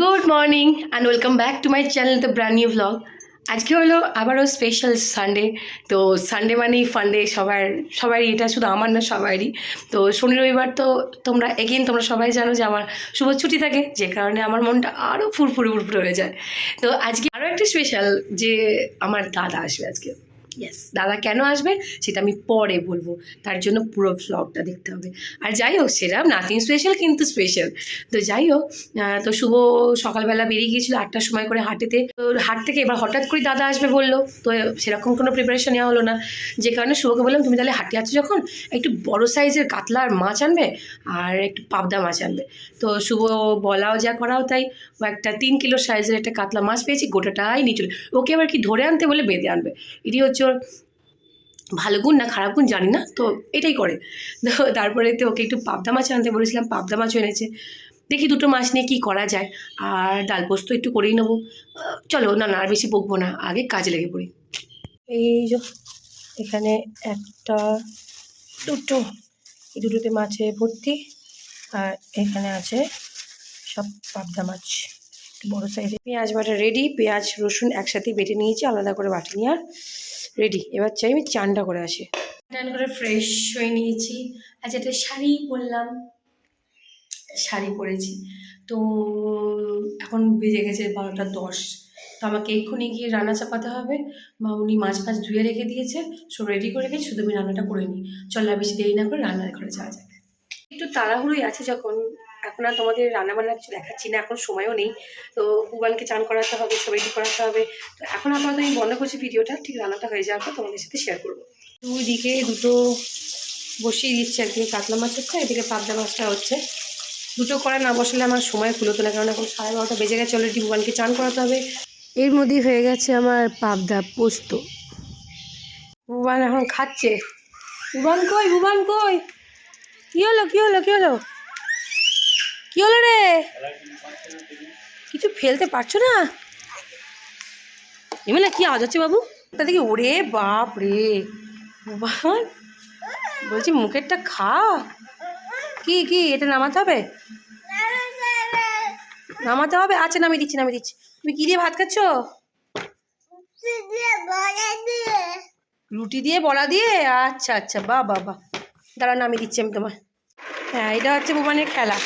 Good morning and welcome back to my channel the brand new vlog আজকে হলো আবারও special Sunday তো Sunday মানেই ফান্ডে সবার, সবারই, এটা শুধু আমার না, সবারই। তো শনি রবিবার তো তোমরা এগেন তোমরা সবাই জানো যে আমার শুভ ছুটি থাকে, যে কারণে আমার মনটা আরও ফুরফুরে ফুরফুরে হয়ে যায়। তো আজকে আরও একটা স্পেশাল যে আমার দাদা আসবে আজকে। ইয়েস দাদা কেন আসবে সেটা আমি পরে বলব। তার জন্য পুরো ভ্লগটা দেখতে হবে। আর যাই হোক সেটা নাথিং স্পেশাল কিন্তু স্পেশাল তো যাই হোক তো শুভ সকালবেলা বেরিয়ে গিয়েছিল আটটার সময় করে হাটেতে। তো হাট থেকে এবার হঠাৎ করে দাদা আসবে বলল। তো সেরকম কোনো প্রিপারেশন নেওয়া হলো না। যে কারণে শুভকে বললাম, তুমি তাহলে হাটে আছো যখন? একটু বড় সাইজের কাতলার মাছ আনবে আর একটু পাবদা মাছ আনবে। তো শুভ বলাও যা করাও তাই। ও একটা তিন কিলো সাইজের একটা কাতলা মাছ পেয়েছি, গোটাটাই নিয়ে চলে। ওকে আবার কি ধরে আনতে বলে বেঁধে আনবে? এটি হচ্ছে ওর ভালো গুণ না খারাপ গুণ জানি না, তো এটাই করে। তারপরে তো ওকে একটু পাবদা মাছ আনতে বলেছিলাম, পাবদা মাছও এনেছে। দেখি দুটো মাছ নিয়ে কী করা যায়। আর ডাল পোস্ত একটু করেই নেব। চলো, না না, আর বেশি বকবো না, আগে কাজে লেগে পড়ি। এই এখানে একটা দুটো, এই দুটোতে মাছে ভর্তি। আর এখানে আছে সব পাবদা মাছ। বড়ো সাইজে পেঁয়াজ বাটা রেডি পেঁয়াজ, রসুন একসাথে বেটে নিয়েছি, আলাদা করে বাটি নিয়ে আর রেডি এবার চাই আমি চানটা করে আসি। চান করে ফ্রেশ হয়ে নিয়েছি। আজ একটা শাড়ি পরলাম। শাড়ি পরেছি। তো, এখন বেজে গেছে বারোটা দশ। তো আমাকে এক্ষুনি গিয়ে রান্না চাপাতে হবে। মা, উনি মাছ ফাছ ধুয়ে রেখে দিয়েছে। সব রেডি করে রেখেছি, শুধু আমি রান্নাটা করে নিই। চল আর বেশি দেরি না করে রান্নার ঘরে যাওয়া যাক। একটু তাড়াহুড়োই আছে যখন এখন আর তোমাদের রান্না বান্না কিছু দেখাচ্ছি না, এখন সময়ও নেই। তো ভুবানকে চান করাতে হবে সব রেডি করাতে হবে। তো এখন আপাতত আমি বন্ধ করছি ভিডিওটা, ঠিক রান্নাটা হয়ে যাওয়ার পর তোমাদের সাথে শেয়ার করব। দুই দিকে দুটো বসিয়ে দিচ্ছে একদিকে কাতলা মাছ হচ্ছে, এদিকে পাবদা মাছটা হচ্ছে। দুটো করা না বসলে আমার সময় কুলোতো না, কারণ এখন সাড়ে বারোটা বেজে গেছে অলরেডি ভুবানকে চান করাতে হবে। এর মধ্যেই হয়ে গেছে আমার পাবদা পোস্ত। ভুবান এখন খাচ্ছে। ভুবান কই ভুবান কই? কি হলো কি হলো কি হলো? কি হলো রে? কিছু ফেলতে পারছ না? এমনি না কি আওয়াজ হচ্ছে বাবু? তা দেখি ওরে বাপ রে। বলছি মুখেরটা খা। কি কি, এটা নামাতে হবে? নামাতে হবে? আচ্ছা নামিয়ে দিচ্ছি নামিয়ে দিচ্ছি। তুমি কি দিয়ে ভাত খাচ্ছ? রুটি দিয়ে, বড়া দিয়ে? আচ্ছা আচ্ছা বা বা বা দাঁড়া নামিয়ে দিচ্ছি আমি তোমার হ্যাঁ এটা হচ্ছে বুবানের খেলা।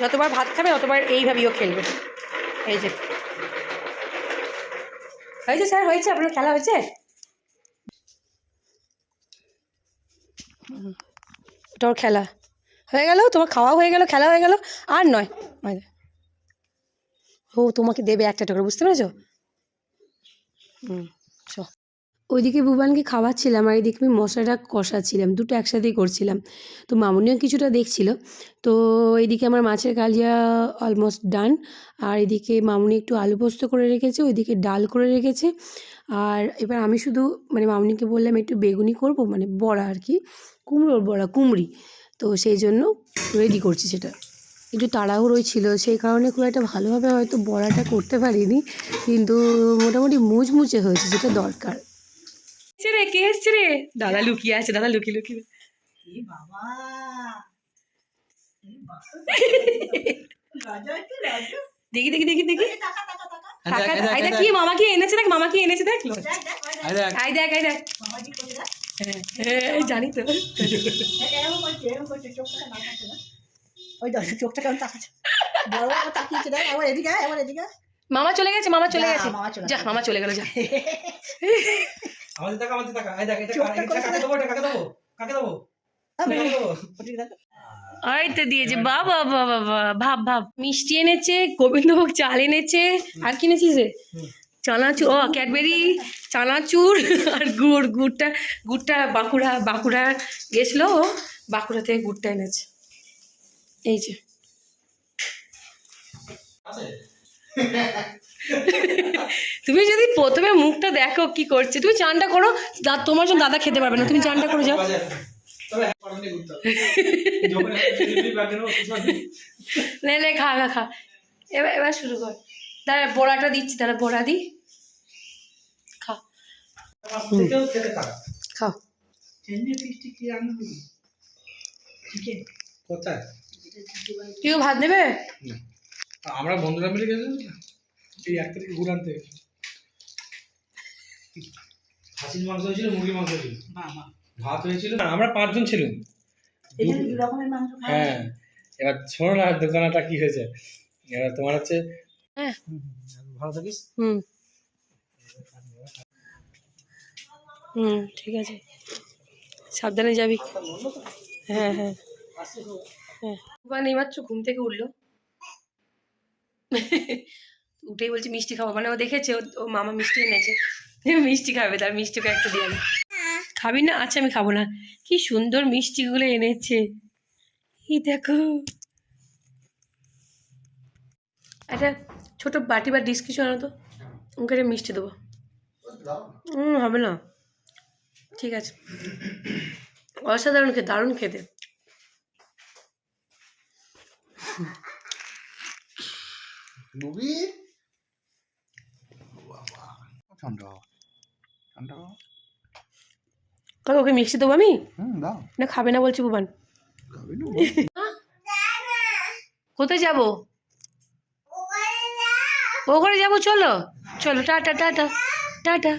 যতবার ভাত খাবে ততবার এইভাবেই ও খেলবে। এই যে। হয়েছে স্যার, হয়েছে? আপনার খেলা হয়েছে? ওটা খেলা। হয়ে গেল? তোমার খাওয়া হয়ে গেল, খেলা হয়ে গেল। আর নয়। ও তোমাকে দেবে একটা করে, বুঝতে পেরেছ? হুম চ ওইদিকে ভুবানকে খাওয়াচ্ছিলাম আর এদিকে আমি মশলাটা কষাচ্ছিলাম, দুটো একসাথেই করছিলাম। তো মামুনিও কিছুটা দেখছিল। তো এইদিকে আমার মাছের কালিয়া অলমোস্ট ডান আর এদিকে মামুনি একটু আলু পোস্ত করে রেখেছে, ওইদিকে ডাল করে রেখেছে। আর এবার আমি শুধু মানে মামুনিকে বললাম একটু বেগুনি করব মানে বড়া আর কি, কুমড়োর বড়া, কুমড়ি। তো সেই জন্য রেডি করছি সেটা। একটু তাড়াহুড়োই ছিল, সেই কারণে খুব একটা ভালোভাবে হয়তো বড়াটা করতে পারিনি, কিন্তু মোটামুটি মুচমুচে হয়েছে, যেটা দরকার। রে? কে এসছে রে? দাদা লুকিয়ে আছে দাদা লুকিয়ে লুকিয়ে। বাবা। এ বাবা। রাজা কি রাজা? দেখি দেখি দেখি দেখি। কি মামা কি এনেছে দেখ মামা কি এনেছে দেখ। লো দেখ, দেখ, ওই দেখ। আরে দেখ, আই দেখ। আই দেখ। হ্যাঁ, হ্যাঁ, জানি তো। ওই চোখটা কেমন তাকাচ্ছে। তাকিয়েছে, দেখ, এদিকে এদিকে মামা চলে গেছে মামা চলে গেছে। যা গেছে। মামা চলে গেল যা আমাদের টাকা আমাদের টাকা এই দেখ এটা কাকে কাকে দেবো এটা কাকে দেবো? কাকে দেবো? আমি- কাকে দেবো? ওদিকে দেখ। ওই তো দিয়েছে বাবা বাবা ভাব ভাব মিষ্টি এনেছে গোবিন্দভোগ চাল এনেছে আর কি এনেছিস রে। চানাচুর ও ক্যাডবেরি চানাচুর আর গুড় গুড়টা গুড়টা বাঁকুড়া বাঁকুড়া গেছিল ও বাঁকুড়া থেকে গুড়টা এনেছে। এই যে। আছে? তুমি যদি প্রথমে মুখটা দেখো কি করছে তুমি চানটা করো তোমার জন্য দাদা খেতে পারবে না তুমি চানটা করে যাও। নেব। নে নে খা খা খা। এবার এবার শুরু কর। দাঁড়া বড়াটা দিচ্ছি তাহলে বড়া দি। খা। খাও কেউ ভাত দেবে আমরা বন্ধুরা মিলে গেছিলাম। এই এক তারিখে ঘুরে আনতে খাসির মাংস হয়েছিল মুরগির মাংস হয়েছিল? বাবা ভাত হয়েছিল? আমরা পাঁচজন ছিলাম। হ্যাঁ। এবার শোনো না দোকানটা কি হয়েছে। এবার তোমার হচ্ছে হ্যাঁ। ভালো থাকিস? হুম। হুম ঠিক আছে। সাবধানে যাবি। হ্যাঁ হ্যাঁ। হ্যাঁ। এইমাত্র ঘুম থেকে উঠল। উঠেই বলছে, মিষ্টি খাব। মানে ও দেখেছে, ও- মামা মিষ্টি এনেছে। মিষ্টি খাবে, তার মিষ্টিকে একটা দিয়ে। খাবি না? আচ্ছা আমি খাব না। কি সুন্দর মিষ্টিগুলো এনেছে। এই দেখো। একটা ছোট বাটি বা ডিস কিছু আনো তো। ওকে একটা মিষ্টি দেবো। হুম হবে না। ঠিক আছে। অসাধারণ খেতে, দারুণ খেতে। ঠান্ডা ঠান্ডা তবে ওকে মিষ্টি দেবো আমি? হুম দাও। না খাবে না বলছি বুবান। খাবি না কোথায় যাব? ওখানে যাব চলো। চলো টাটা টাটা টাটা।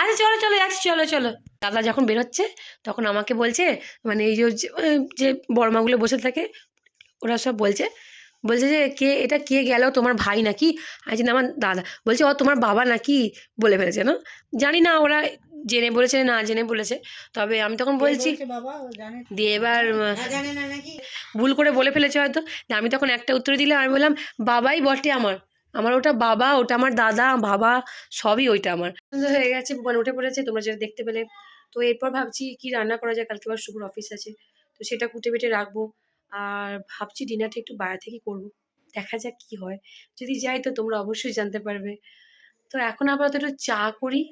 আরে চলো চলো যাচ্ছি চলো চলো। দাদা যখন বেরোচ্ছে তখন আমাকে বলছে মানে এই যে যে বড়মাগুলো বসে থাকে ওরা সব বলছে বলছে যে কে এটা কে গেল? তোমার ভাই নাকি? আজ না আমার দাদা। বলছে ও তোমার বাবা নাকি? বলে ফেলেছে না? জানি না ওরা জেনে বলেছে না জেনে বলেছে। তবে আমি তখন বলছি বাবা? দিয়ে এবার ভুল করে বলে ফেলেছে হয়তো। আমি তখন একটা উত্তর দিলাম আমি বললাম বাবাই বটে আমার। আমার ওটা বাবা ওটা আমার দাদা বাবা সবই ওইটা আমার। হয়ে গেছে মানে উঠে পড়েছে তোমরা যেটা দেখতে পেলে। তো এরপর ভাবছি কি রান্না করা যায় কালকে আবার শুভর অফিস আছে। তো সেটা কুটে বেটে রাখব। আর ভাবছি ডিনারটা একটু বাইরে থেকে করব। দেখা যাক কি হয়। যদি যাই তো তোমরা অবশ্যই জানতে পারবে। তো এখন আপাতত একটু চা করি।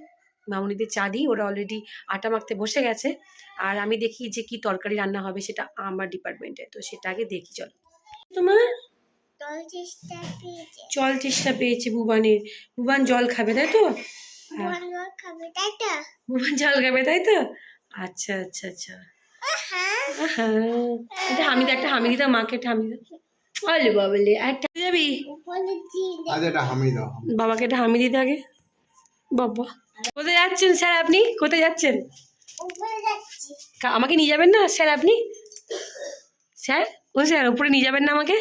মামুনিদের চা দিই। ওরা অলরেডি আটা মাখতে বসে গেছে। আর আমি দেখি যে কি তরকারি রান্না হবে সেটা আমার ডিপার্টমেন্টে তো সেটা আগে দেখি চলো। তোমার? জল চেষ্টা পেয়েছে। বুবানের ভুবান জল খাবে তাই তো? ভুবান জল খাবে তাই তো? আচ্ছা আচ্ছা আচ্ছা। আহা। একটা হামিদা একটা হামিদিদা মাকে একটা হামিদা। আলে বাবলে একটা যাবি? এটা বাবাকে একটা হামি দিতে আগে। বাবা। কোথায় যাচ্ছেন স্যার আপনি? কোথায় যাচ্ছেন? আমাকে নিয়ে যাবেন না স্যার আপনি? স্যার? ও স্যার? উপরে নিয়ে যাবেন না আমাকে?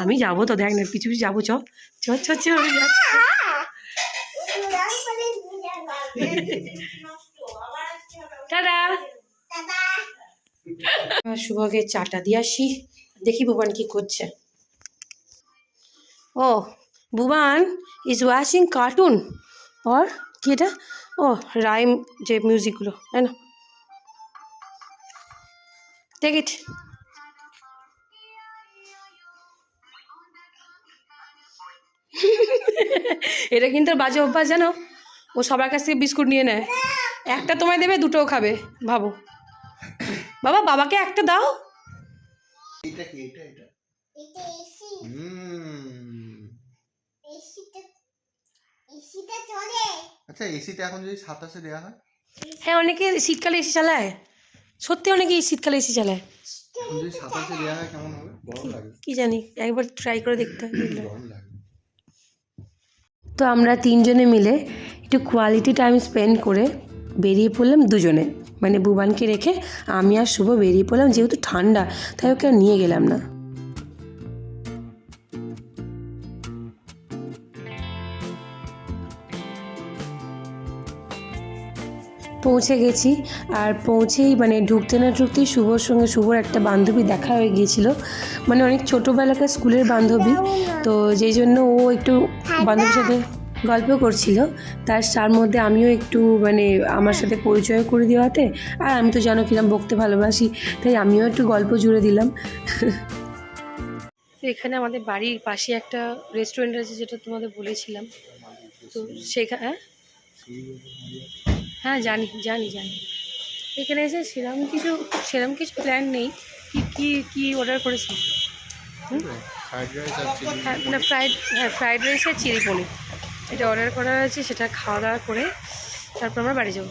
আমি যাব তো দেখ না পিছু পিছু যাব চ। চ চ চ আমি যাচ্ছি। টাটা। শুভকে চাটা দিয়ে আসি। দেখি বুবান কি করছে। ও বুবান ইজ ওয়াচিং কার্টুন और কি এটা? ও রাইম যে মিউজিকগুলো তাই না? টেক ইট এটা কিন্তু বাজে অভ্যাস জানো? ও সবার কাছ থেকে বিস্কুট নিয়ে নেয়। একটা তোমায় দেবে দুটোও খাবে ভাবো। বাবা বাবাকে একটা দাও। এটা কি এটা এটা হুম। আচ্ছা এসিটা এখন যদি সাতাশে দেওয়া হয়? হ্যাঁ অনেকে শীতকালে এসি চালায়। সত্যি অনেকে শীতকালে এসি চালায়। হয় কেমন হবে? গরম লাগে। কি জানি একবার ট্রাই করে দেখতে হবে গরম লাগে। তো আমরা তিনজনে মিলে একটু কোয়ালিটি টাইম স্পেন্ড করে বেরিয়ে পড়লাম দুজনে। মানে বুবানকে রেখে আমি আর শুভ বেরিয়ে পড়লাম, যেহেতু ঠান্ডা, তাই ওকে আর নিয়ে গেলাম না। পৌঁছে গেছি। আর পৌঁছেই মানে ঢুকতে না ঢুকতেই শুভর সঙ্গে শুভর একটা বান্ধবী দেখা হয়ে গিয়েছিল। মানে অনেক ছোটোবেলাকার স্কুলের বান্ধবী। তো যেই জন্য ও একটু বান্ধবীর সাথে গল্প করছিল তার তার মধ্যে আমিও একটু মানে আমার সাথে পরিচয় করে দেওয়াতে আর আমি তো জানো কিরম বকতে ভালোবাসি তাই আমিও একটু গল্প জুড়ে দিলাম। তো এখানে আমাদের বাড়ির পাশে একটা রেস্টুরেন্ট আছে যেটা তোমাদের বলেছিলাম। তো সেখানে হ্যাঁ? হ্যাঁ জানি জানি জানি। এখানে এসে সেরকম কিছু সেরকম কিছু প্ল্যান নেই কি কি কি অর্ডার করেছি। হ্যাঁ না ফ্রাইড হ্যাঁ ফ্রাইড রাইস আর চিলি পনির। এটা অর্ডার করা হয়েছে সেটা খাওয়া দাওয়া করে তারপর আমরা বাড়ি যাব।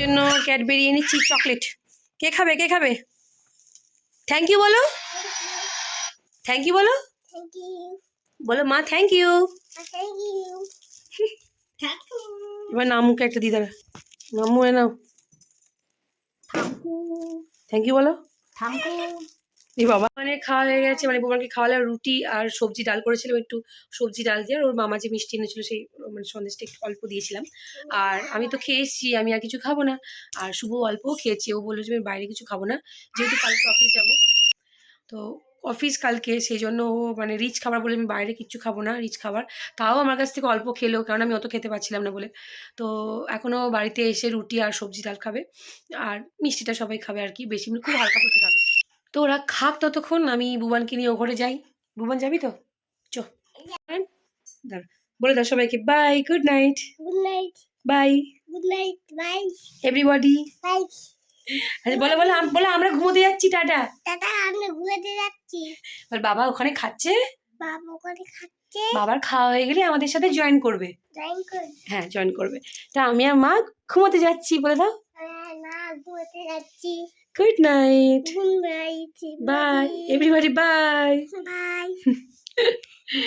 জন্য ক্যাডবেরি এনেছি চকলেট কে খাবে কে খাবে? থ্যাংক ইউ বলো। থ্যাংক ইউ বলো। বলো মা থ্যাংক ইউ এবার নামুকে একটা দিয়ে দেবে নামু এ নাও। থ্যাংক ইউ বলো। থ্যাংক ইউ এই বাবা মানে খাওয়া হয়ে গেছে মানে বোমাকে খাওয়ালে রুটি আর সবজি ডাল করেছিলাম একটু সবজি ডাল দিয়ে। ওর মামা যে মিষ্টি এনেছিল সেই মানে সন্দেশটা একটু অল্প দিয়েছিলাম। আর আমি তো খেয়েছি আমি আর কিছু খাব না। আর শুভ অল্পও খেয়েছি, ও বলল যে আমি বাইরে কিছু খাব না, যেহেতু কালকে অফিস যাব। তো অফিস কালকে, সেই জন্য মানে রিচ খাবার বলে আমি বাইরে কিচ্ছু খাব না রিচ খাবার। তাও আমার কাছ থেকে অল্প খেলো, কারণ আমি অত খেতে পারছিলাম না বলে। তো এখনও বাড়িতে এসে রুটি আর সবজি ডাল খাবে, আর মিষ্টিটা সবাই খাবে আর কি, বেশি খুব হালকা ফুলকা খাবে। তো ওরা খাক ততক্ষণ আমি বুবানকে নিয়ে ও ঘরে যাই। বুবান যাবি তো? চ। বলে দাও সবাইকে bye good night. Good night bye. Good night bye. Everybody bye. আচ্ছা বলে বলে বলে আমরা ঘুমোতে যাচ্ছি টাটা। দাদা আমরা ঘুরতে যাচ্ছি। বল বাবা ওখানে খাচ্ছে। বাবা ওখানে খাচ্ছে। বাবার খাওয়া হয়ে গেলে আমাদের সাথে জয়েন করবে। ড্রয়িং করে হ্যাঁ জয়েন করবে। তা আমি আর মা ঘুমোতে যাচ্ছি বলে দাও। না ঘুরতে যাচ্ছি। Good night. Good night. Bye. bye. Everybody, bye. Bye.